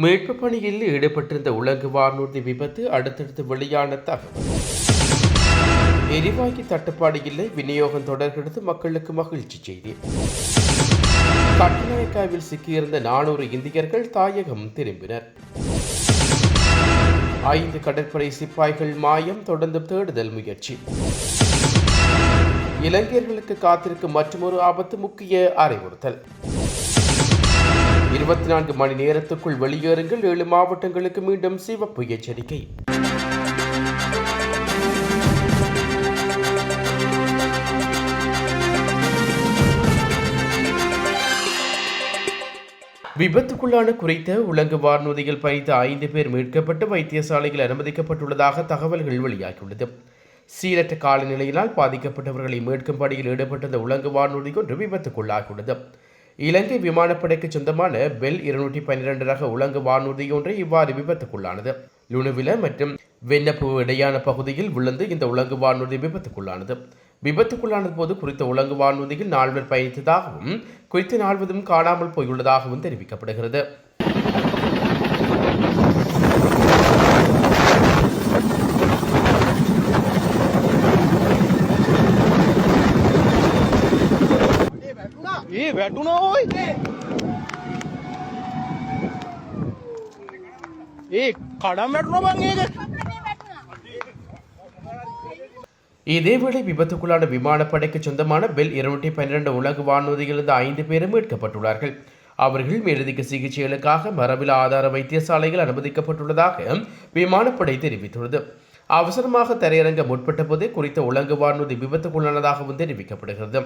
மீட்பு பணியில் ஈடுபட்டிருந்த உலங்கு வானூர்தி விபத்து அடுத்தடுத்து வெளியான தகவல். எரிவாயு தட்டுப்பாடு இல்லை விநியோகம் தொடர்கிறது மக்களுக்கு மகிழ்ச்சி செய்தி. கட்டுநாயக்காவில் சிக்கியிருந்த நானூறு இந்தியர்கள் தாயகம் திரும்பினர். ஐந்து கடற்படை சிப்பாய்கள் மாயம் தொடர்ந்து தேடுதல் முயற்சி. இளைஞர்களுக்கு காத்திருக்கும் மற்றொரு ஆபத்து முக்கிய அறிவுறுத்தல். இருபத்தி நான்கு மணி நேரத்துக்குள் வெளியேறுங்கள். ஏழு மாவட்டங்களுக்கு மீண்டும் சிவப்பு எச்சரிக்கை. விபத்துக்குள்ளான குறித்த உலங்கு வானூதியில் பயணித்த ஐந்து பேர் மீட்கப்பட்டு வைத்தியசாலையில் அனுமதிக்கப்பட்டுள்ளதாக தகவல்கள் வெளியாகியுள்ளது. சீரற்ற காலநிலையினால் பாதிக்கப்பட்டவர்களை மீட்கும் பணியில் ஈடுபட்டிருந்த உலங்கு வானூதி ஒன்று விபத்துக்குள்ளாகியுள்ளது. இலங்கை விமானப்படைக்கு சொந்தமான பெல் இருநூற்றி பன்னிரண்டு ரக உலங்கு வானூர்தி ஒன்றை இவ்வாறு விபத்துக்குள்ளானது. லுணுவில மற்றும் வெண்ணப்பு இடையான பகுதியில் விழுந்து இந்த உலங்கு வானூர்தி விபத்துக்குள்ளானது. விபத்துக்குள்ளானது போது குறித்த உலங்கு வானூர்தியில் நால்வர் பயணித்ததாகவும் குறித்த நால்வதும் காணாமல் போயுள்ளதாகவும் தெரிவிக்கப்படுகிறது. Dunoy. ඒ කඩම් වැටුණා බං ඒක. இதேவேளை விபத்துக்குள்ளான விமானப்படைக்கு சொந்தமான பெல் இருநூற்றி பன்னிரண்டு உலக வானூர்தியிலிருந்து ஐந்து பேரும் மீட்கப்பட்டுள்ளார்கள் அவர்கள் மேலதிக சிகிச்சைகளுக்காக மரபில் ஆதார வைத்தியசாலைகள் அனுமதிக்கப்பட்டுள்ளதாக விமானப்படை தெரிவித்துள்ளது அவசரமாக தரையிறங்க முற்பட்ட போது குறித்த உலங்கு வானூர்தி விபத்துக்குள்ளானதாகவும் தெரிவிக்கப்படுகிறது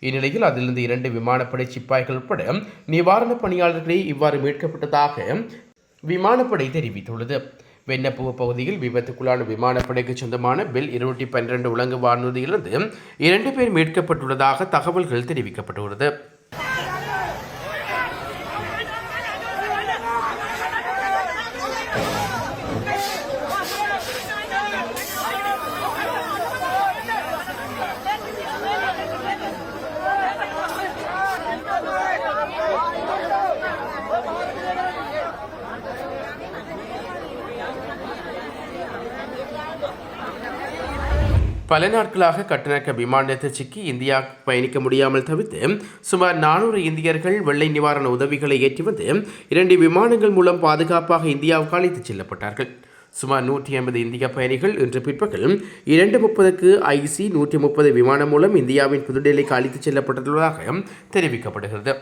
இந்நிலையில் அதிலிருந்து இரண்டு விமானப்படை சிப்பாய்கள் உட்பட நிவாரணப் பணியாளர்களே இவ்வாறு மீட்கப்பட்டதாக விமானப்படை தெரிவித்துள்ளது. வெண்ணப்புவ பகுதியில் விபத்துக்குள்ளான விமானப்படைக்கு சொந்தமான பெல் இருநூற்றி பன்னிரண்டு உலங்கு வானூர்தியிலிருந்து இரண்டு பேர் மீட்கப்பட்டுள்ளதாக தகவல்கள் தெரிவிக்கப்பட்டுள்ளது. பல நாட்களாக கட்டணக்க விமான சிக்கி இந்தியா பயணிக்க முடியாமல் தவிர்த்து சுமார் நானூறு இந்தியர்கள் வெள்ளை நிவாரண உதவிகளை ஏற்றி வந்து இரண்டு விமானங்கள் மூலம் பாதுகாப்பாக இந்தியாவுக்கு அழைத்துச் செல்லப்பட்டார்கள். சுமார் நூற்றி ஐம்பது இந்திய பயணிகள் இன்று பிற்பகல் இரண்டு முப்பதுக்கு ஐசி நூற்றி முப்பது விமானம் மூலம் இந்தியாவின் புதுடெல்லிக்கு அழைத்துச் செல்லப்பட்டுள்ளதாக தெரிவிக்கப்படுகிறது.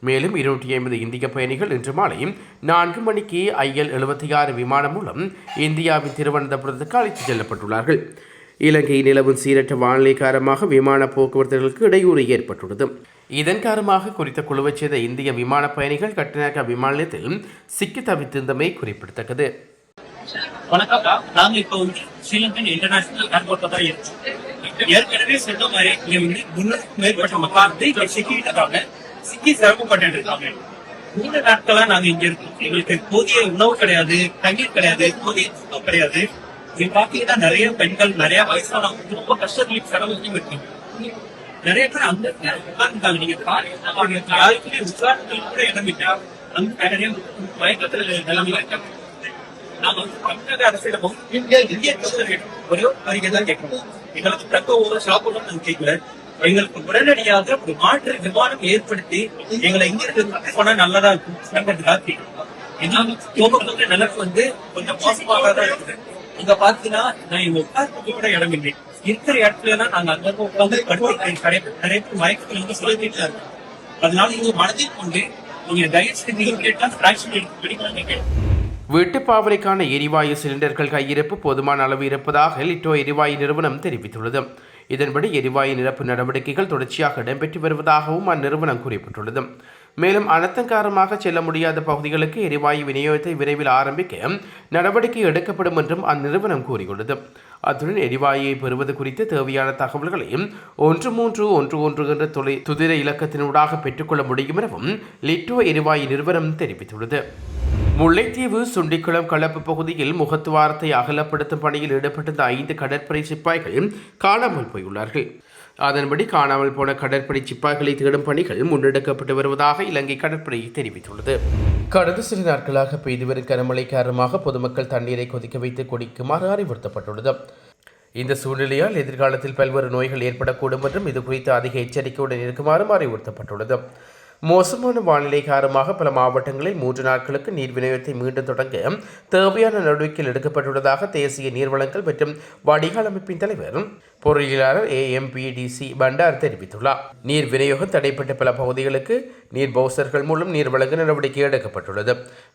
மேலும் இருநூற்றி ஐம்பது இந்திய பயணிகள் இன்று மாலை நான்கு மணிக்கு ஐஎல் எழுபத்தி ஆறு விமானம் மூலம் இந்தியாவின் திருவனந்தபுரத்துக்கு அழைத்துச் செல்லப்பட்டுள்ளார்கள். இலங்கை நிலவும் சீரற்ற வானிலை காரணமாக விமான போக்குவரத்துகளுக்கு இடையூறு ஏற்பட்டுள்ளது. இதன் காரணமாக குறித்த குழுவைச் சேர்ந்த இந்திய விமான பயணிகள் கட்டுநாயக்க விமான நிலையத்தில் சிக்கி தவித்திருந்தமை குறிப்பிடத்தக்கது. வணக்கம் நாங்க இப்ப ஸ்ரீலங்கன் இன்டர்நேஷனல் ஏர்போர்ட்ல தான் இருக்கோம். ஏற்கனவே சொன்ன மாதிரி இங்க வந்து முன்னூறுக்கும் மேற்பட்ட மக்கள் வந்து சிக்கிட்டு இருக்காங்க. சிக்கி சிரமப்பட்டு இருக்காங்க. மூணு நாட்களா நாங்க இங்க இருக்கோம். எங்களுக்கு போதிய உணவு கிடையாது தண்ணீர் கிடையாது போதிய சுத்தம் கிடையாது. இங்க பாத்தீங்கன்னா நிறைய பெண்கள் நிறைய வயசானவங்க ரொம்ப கஷ்டத்துக்கு செலவு இருக்காங்க நிறைய பேர் அந்த உட்கார்ந்துட்டாங்க. நீங்க பாருங்க யாருக்குமே உட்கார்ந்து கூட இடம் இல்லை. அந்த நிறைய மயக்கத்துல நிலைமையில இருக்காங்க. நாம வந்து தமிழக அரசிடம் இந்திய இந்திய பிரதமரிடம் ஒரே ஒரு கோரிக்கை தான் கேட்கிறோம் எங்களுக்கு தக்க ஒரு சாப்பிடணும் நாங்க கேட்கல. எங்களுக்கு உடனடியாக ஒரு மாற்று விமானம் ஏற்படுத்தி எங்களை இங்க இருந்து போனா நல்லதா இருக்கும் என்பதுக்காக கேட்கிறோம் வந்து கொஞ்சம் மோசமாக தான் இருக்குது இங்க பாத்தீங்கன்னா நான் இங்க உட்கார்ந்து கூட இடம் இல்லை. இருக்கிற இடத்துல தான் நாங்க அங்க உட்கார்ந்து படுத்து நிறைய நிறைய பேர் மயக்கத்துல வந்து சொல்லிட்டு இருக்கோம் அதனால நீங்க மனதில் கொண்டு நீங்க தயவு செஞ்சு கேட்டா பிராக்சன் எடுத்து பிடிக்கலாம் கேட்கணும் வீட்டுப் எரிவாயு சிலிண்டர்கள் கையிருப்பு போதுமான அளவு இருப்பதாக லிட்டோ எரிவாயு நிறுவனம் தெரிவித்துள்ளது. இதன்படி எரிவாயு நிரப்பு நடவடிக்கைகள் தொடர்ச்சியாக இடம்பெற்று வருவதாகவும் அந்நிறுவனம் குறிப்பிட்டுள்ளது. மேலும் அனர்த்தம் காரணமாக செல்ல முடியாத பகுதிகளுக்கு எரிவாயு விநியோகத்தை விரைவில் ஆரம்பிக்க நடவடிக்கை எடுக்கப்படும் என்றும் அந்நிறுவனம் கூறியுள்ளது. அத்துடன் எரிவாயுவை பெறுவது குறித்து தேவையான தகவல்களையும் ஒன்று மூன்று ஒன்று ஒன்று என்ற தொலை துதிர இலக்கத்தினூடாக பெற்றுக்கொள்ள முடியும் எனவும் லிட்டோ எரிவாயு நிறுவனம் தெரிவித்துள்ளது. முல்லைத்தீவு சுண்டிக்குளம் கலப்பு பகுதியில் முகத்துவாரத்தை அகலப்படுத்தும் பணியில் ஈடுபட்டிருந்த ஐந்து கடற்படை சிப்பாய்கள் காணாமல் போயுள்ளார்கள். அதன்படி காணாமல் போன கடற்படை சிப்பாய்களை தேடும் பணிகள் முன்னெடுக்கப்பட்டு வருவதாக இலங்கை கடற்படை தெரிவித்துள்ளது. கடந்த சில நாட்களாக பெய்து வரும் கனமழை காரணமாக பொதுமக்கள் தண்ணீரை கொதிக்க வைத்து குடிக்குமாறு அறிவுறுத்தப்பட்டுள்ளது. இந்த சூழ்நிலையால் எதிர்காலத்தில் பல்வேறு நோய்கள் ஏற்படக்கூடும் என்றும் இது குறித்து அதிக எச்சரிக்கையுடன் இருக்குமாறும் அறிவுறுத்தப்பட்டுள்ளது. மோசமான வானிலை காரணமாக பல மாவட்டங்களில் மூன்று நாட்களுக்கு நீர் விநியோகத்தை மீண்டும் தொடங்க தேவையான நடவடிக்கைகள் எடுக்கப்பட்டுள்ளதாக தேசிய நீர்வளங்கள் மற்றும் வடிகால் அமைப்பின் தலைவர் பொறியியலாளர் ஏஎம்பிடிசி பண்டார் தெரிவித்துள்ளார். நீர் விநியோகம் தடைப்பட்ட பல பகுதிகளுக்கு நீர் பவுசர்கள் மூலம் நீர் வழங்க நடவடிக்கை எடுக்கப்பட்டுள்ளது.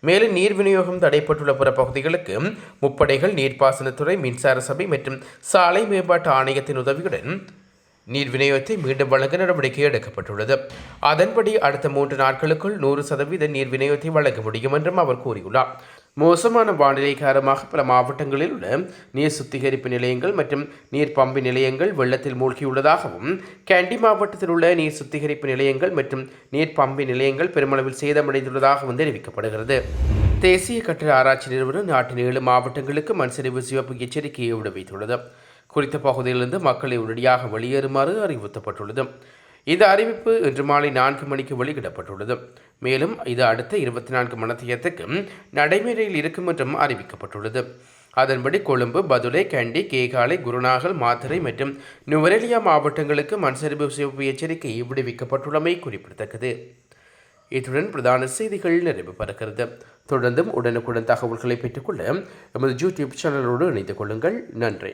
மேலும் நீர் விநியோகம் தடைப்பட்டுள்ள பிற பகுதிகளுக்கு முப்படைகள் நீர்ப்பாசனத்துறை மின்சார சபை மற்றும் சாலை மேம்பாட்டு ஆணையத்தின் உதவியுடன் நீர் விநியோகத்தை மீண்டும் வழங்க நடவடிக்கை எடுக்கப்பட்டுள்ளது. அதன்படி அடுத்த மூன்று நாட்களுக்குள் நூறு சதவீத நீர் விநியோகத்தை வழங்க முடியும் என்றும் அவர் கூறியுள்ளார். மோசமான வானிலை காரணமாக பல மாவட்டங்களில் உள்ள நீர் சுத்திகரிப்பு நிலையங்கள் மற்றும் நீர் பம்பு நிலையங்கள் வெள்ளத்தில் மூழ்கியுள்ளதாகவும் கேண்டி மாவட்டத்தில் உள்ள நீர் சுத்திகரிப்பு நிலையங்கள் மற்றும் நீர் பம்பு நிலையங்கள் பெருமளவில் சேதமடைந்துள்ளதாகவும் தெரிவிக்கப்படுகிறது. தேசிய கட்டட ஆராய்ச்சி நிறுவனம் நாட்டின் ஏழு மாவட்டங்களுக்கு மண்சரிவு சிவப்பு எச்சரிக்கையை விடுவித்துள்ளது. குறித்த பகுதியிலிருந்து மக்களை உடனடியாக வெளியேறுமாறு அறிவுறுத்தப்பட்டுள்ளது. இந்த அறிவிப்பு இன்று மாலை நான்கு மணிக்கு வெளியிடப்பட்டுள்ளது. மேலும் இது அடுத்த இருபத்தி நான்கு மணத்தியத்துக்கு நடைமுறையில் இருக்கும் என்றும் அறிவிக்கப்பட்டுள்ளது. அதன்படி கொழும்பு பதுளை கண்டி கேகாலை குருநாகல் மாத்தரை மற்றும் நுவரெலியா மாவட்டங்களுக்கு மண்சரிவு சிவப்பு எச்சரிக்கை விடுவிக்கப்பட்டுள்ளமை குறிப்பிடத்தக்கது. இத்துடன் பிரதான செய்திகள் நிறைவு பெறுகிறது. தொடர்ந்தும் உடனுக்குடன் தகவல்களை பெற்றுக்கொள்ள எமது யூடியூப் சேனலோடு இணைந்து கொள்ளுங்கள். நன்றி.